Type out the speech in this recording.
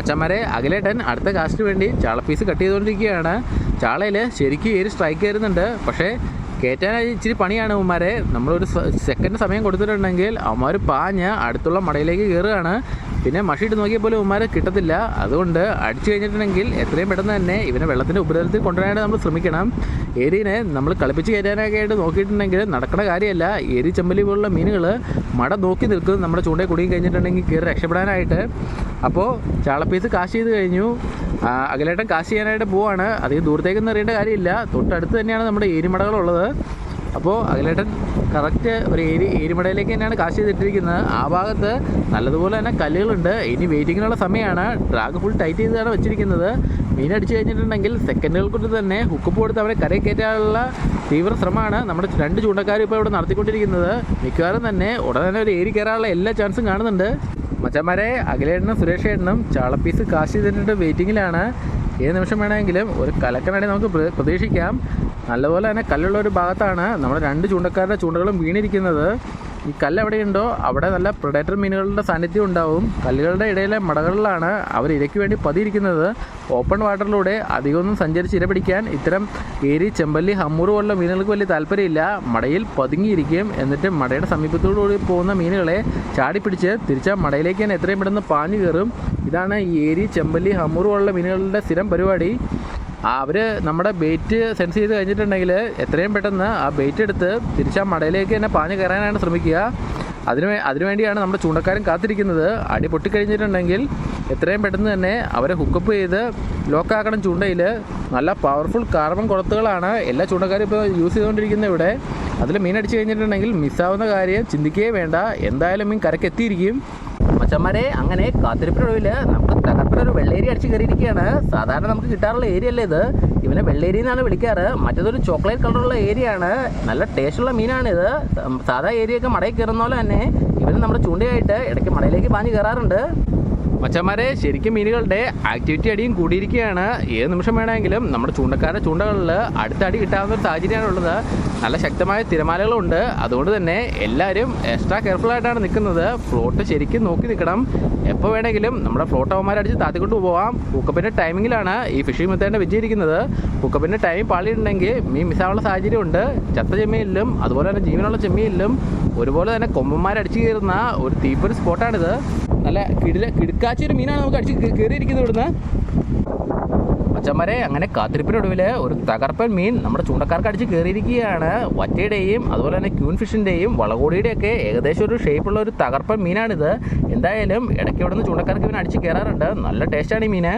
മച്ചന്മാരെ അഖിലേട്ടൻ അടുത്ത കാസ്റ്റിന് വേണ്ടി ചാള പീസ് കട്ട് ചെയ്തുകൊണ്ടിരിക്കുകയാണ്. ചാളയിൽ ശരിക്കും ഏര് സ്ട്രൈക്ക് വരുന്നുണ്ട്. പക്ഷേ കയറ്റാനായി ഇച്ചിരി പണിയാണ് അവന്മാരെ നമ്മളൊരു സെക്കൻഡ് സമയം കൊടുത്തിട്ടുണ്ടെങ്കിൽ അവന്മാർ പാഞ്ഞ് അടുത്തുള്ള മടയിലേക്ക് കയറുകയാണ് പിന്നെ മഷി ഇട്ട് നോക്കിയ ഉമ്മാരെ കിട്ടത്തില്ല. അതുകൊണ്ട് അടിച്ചു കഴിഞ്ഞിട്ടുണ്ടെങ്കിൽ എത്രയും പെട്ടെന്ന് തന്നെ ഇവനെ വെള്ളത്തിന്റെ ഉപരിതലത്തിൽ കൊണ്ടുവരാനായിട്ട് നമ്മൾ ശ്രമിക്കണം. എരിനെ നമ്മൾ കളിപ്പിച്ച് കയറ്റാനൊക്കെ ആയിട്ട് നോക്കിയിട്ടുണ്ടെങ്കിൽ നടക്കുന്ന കാര്യമല്ല. എരി ചെമ്പലി പോലുള്ള മീനുകൾ മട നോക്കി നിൽക്കും നമ്മുടെ ചൂണ്ടയിൽ കുടുങ്ങി കഴിഞ്ഞിട്ടുണ്ടെങ്കിൽ കയറി രക്ഷപ്പെടാനായിട്ട്. അപ്പോൾ ചാളപ്പീസ് കാശ് ചെയ്ത് കഴിഞ്ഞു. അകലേട്ടം കാശ് ചെയ്യാനായിട്ട് പോവാണ്. അധികം ദൂരത്തേക്കൊന്നും അറിയേണ്ട കാര്യമില്ല. തൊട്ടടുത്ത് തന്നെയാണ് നമ്മുടെ ഏരിമടകളുള്ളത്. അപ്പോൾ അഖിലേട്ടൻ കറക്റ്റ് ഒരു ഏരി ഏരിമടയിലേക്ക് തന്നെയാണ് കാശ് ചെയ്തിട്ടിരിക്കുന്നത്. ആ ഭാഗത്ത് നല്ലതുപോലെ തന്നെ കല്ലുകളുണ്ട്. ഇനി വെയിറ്റിങ്ങിനുള്ള സമയമാണ്. ഡ്രാഗ് ഫുൾ ടൈറ്റ് ചെയ്താണ് വെച്ചിരിക്കുന്നത്. മീൻ അടിച്ചു കഴിഞ്ഞിട്ടുണ്ടെങ്കിൽ സെക്കൻഡുകൾ കൊണ്ട് തന്നെ ഹുക്കപ്പ് കൊടുത്ത് അവരെ കരയിൽ കയറ്റാനുള്ള തീവ്ര ശ്രമമാണ്. നമ്മുടെ രണ്ട് ചൂണ്ടക്കാരും ഇപ്പോൾ ഇവിടെ നടത്തിക്കൊണ്ടിരിക്കുന്നത്. മിക്കവാറും തന്നെ ഉടനെ തന്നെ ഒരു ഏരി കയറാനുള്ള എല്ലാ ചാൻസും കാണുന്നുണ്ട്. മച്ചന്മാരെ അഖിലേട്ടനും സുരേഷ് ഏട്ടനും ചാളപ്പീസ് കാശ് ചെയ്തിട്ടുണ്ട് വെയിറ്റിങ്ങിലാണ് ഏത് നിമിഷം വേണമെങ്കിലും ഒരു കലക്കനടി നമുക്ക് പ്ര- പ്രതീക്ഷിക്കാം. നല്ലപോലെ തന്നെ കല്ലുള്ള ഒരു ഭാഗത്താണ് നമ്മുടെ രണ്ട് ചൂണ്ടക്കാരുടെ ചൂണ്ടകളും വീണിരിക്കുന്നത്. ഈ കല്ല് എവിടെയുണ്ടോ അവിടെ നല്ല പ്രൊഡേറ്റർ മീനുകളുടെ സാന്നിധ്യം ഉണ്ടാവും. കല്ലുകളുടെ ഇടയിലെ മടകളിലാണ് അവർ ഇരയ്ക്ക് വേണ്ടി പതിയിരിക്കുന്നത്. ഓപ്പൺ വാട്ടറിലൂടെ അധികമൊന്നും സഞ്ചരിച്ച് ഇര പിടിക്കാൻ ഇത്തരം ഏരി ചെമ്പല്ലി ഹമ്മൂർ പോലുള്ള മീനുകൾക്ക് വലിയ താല്പര്യമില്ല. മടയിൽ പതുങ്ങിയിരിക്കും. എന്നിട്ട് മടയുടെ സമീപത്തോടുകൂടി പോകുന്ന മീനുകളെ ചാടി ചാടിപ്പിടിച്ച് തിരിച്ച മടയിലേക്ക് തന്നെ എത്രയും പെട്ടെന്ന് പാഞ്ഞു കയറും. ഇതാണ് ഈ ഏരി ചെമ്പല്ലി ഹമ്മൂർ പോലുള്ള മീനുകളുടെ സ്ഥിരം പരിപാടി. അവർ നമ്മുടെ ബെയ്റ്റ് സെൻസ് ചെയ്ത് കഴിഞ്ഞിട്ടുണ്ടെങ്കിൽ എത്രയും പെട്ടെന്ന് ആ ബെയ്റ്റ് എടുത്ത് തിരിച്ച് ആ മടയിലേക്ക് തന്നെ പാഞ്ഞു കയറാനാണ് ശ്രമിക്കുക. അതിനു അതിനുവേണ്ടിയാണ് നമ്മുടെ ചൂണ്ടക്കാരൻ കാത്തിരിക്കുന്നത്. അടി പൊട്ടിക്കഴിഞ്ഞിട്ടുണ്ടെങ്കിൽ എത്രയും പെട്ടെന്ന് തന്നെ അവരെ ഹുക്കപ്പ് ചെയ്ത് ലോക്കാക്കണം ചൂണ്ടയിൽ നല്ല പവർഫുൾ കാർബൺ കുളത്തുകളാണ് എല്ലാ ചൂണ്ടക്കാരും ഇപ്പോൾ യൂസ് ചെയ്തുകൊണ്ടിരിക്കുന്നത് ഇവിടെ. അതിൽ മീൻ അടിച്ചു കഴിഞ്ഞിട്ടുണ്ടെങ്കിൽ മിസ്സാവുന്ന കാര്യം ചിന്തിക്കുകയേ വേണ്ട. എന്തായാലും മീൻ കരക്ക് എത്തിയിരിക്കും. മച്ചന്മാരെ അങ്ങനെ കാത്തിരിപ്പിനൊടുവിൽ നമുക്ക് ഒരു വെള്ളേരി അടിച്ച് കയറിയിരിക്കുകയാണ്. സാധാരണ നമുക്ക് കിട്ടാറുള്ള ഏരിയ അല്ലേ ഇത്? ഇവനെ വെള്ളേരി എന്നാണ് വിളിക്കാറ്. മറ്റേതൊരു ചോക്ലേറ്റ് കളറുള്ള ഏരിയ ആണ് നല്ല ടേസ്റ്റുള്ള മീനാണിത് സാധാ ഏരിയയൊക്കെ മടയിൽ കയറുന്ന പോലെ തന്നെ ഇവന് നമ്മുടെ ചൂണ്ടയായിട്ട് ഇടയ്ക്ക് മടയിലേക്ക് പാഞ്ഞ് കയറാറുണ്ട്. മച്ചന്മാരെ ശരിക്കും മീനുകളുടെ ആക്ടിവിറ്റി അടിയും കൂടിയിരിക്കുകയാണ്. ഏത് നിമിഷം വേണമെങ്കിലും നമ്മുടെ ചൂണ്ടക്കാരുടെ ചൂണ്ടകളിൽ അടുത്ത അടി കിട്ടാവുന്ന ഒരു സാഹചര്യമാണുള്ളത് നല്ല ശക്തമായ തിരമാലകളുണ്ട്. അതുകൊണ്ട് തന്നെ എല്ലാവരും എക്സ്ട്രാ കെയർഫുൾ ആയിട്ടാണ് നിൽക്കുന്നത്. ഫ്ലോട്ട് ശരിക്കും നോക്കി നിൽക്കണം. എപ്പോൾ വേണമെങ്കിലും നമ്മുടെ ഫ്ലോട്ട് അവന്മാരടിച്ച് താത്തിക്കൊണ്ട് പോവാം. ഹുക്കപ്പിന്റെ ടൈമിങ്ങിലാണ് ഈ ഫിഷിംഗ് മെത്തേഡിന്റെ വിജയിരിക്കുന്നത് ഹുക്കപ്പിന്റെ ടൈം പാളിയിട്ടുണ്ടെങ്കിൽ മീൻ മിസ്സാവുള്ള സാഹചര്യമുണ്ട്. ചത്ത ചെമ്മീനിലും അതുപോലെ തന്നെ ജീവനുള്ള ചെമ്മീനിലും ഒരുപോലെ തന്നെ കൊമ്പന്മാരടിച്ച് കയറുന്ന ഒരു തീപ്പൊരു സ്പോട്ടാണിത് നല്ല കിടില കിടുക്കാച്ചൊരു മീനാണ് നമുക്ക് അടിച്ച് കയറിയിരിക്കുന്നത് ഇവിടുന്ന്. മച്ചന്മാരെ അങ്ങനെ കാത്തിരിപ്പിനൊടുവിൽ ഒരു തകർപ്പൻ മീൻ നമ്മുടെ ചൂണ്ടക്കാർക്ക് അടിച്ച് കയറിയിരിക്കുകയാണ് വറ്റയുടെയും അതുപോലെ തന്നെ ക്യൂൻ ഫിഷിന്റെയും വളകോടിയുടെയും ഒക്കെ ഏകദേശം ഒരു ഷേപ്പുള്ള ഒരു തകർപ്പൻ മീനാണിത്. എന്തായാലും ഇടയ്ക്ക് ഇവിടുന്ന് ചൂണ്ടക്കാർക്ക് ഇവൻ അടിച്ച് കയറാറുണ്ട് നല്ല ടേസ്റ്റാണ് ഈ മീന്.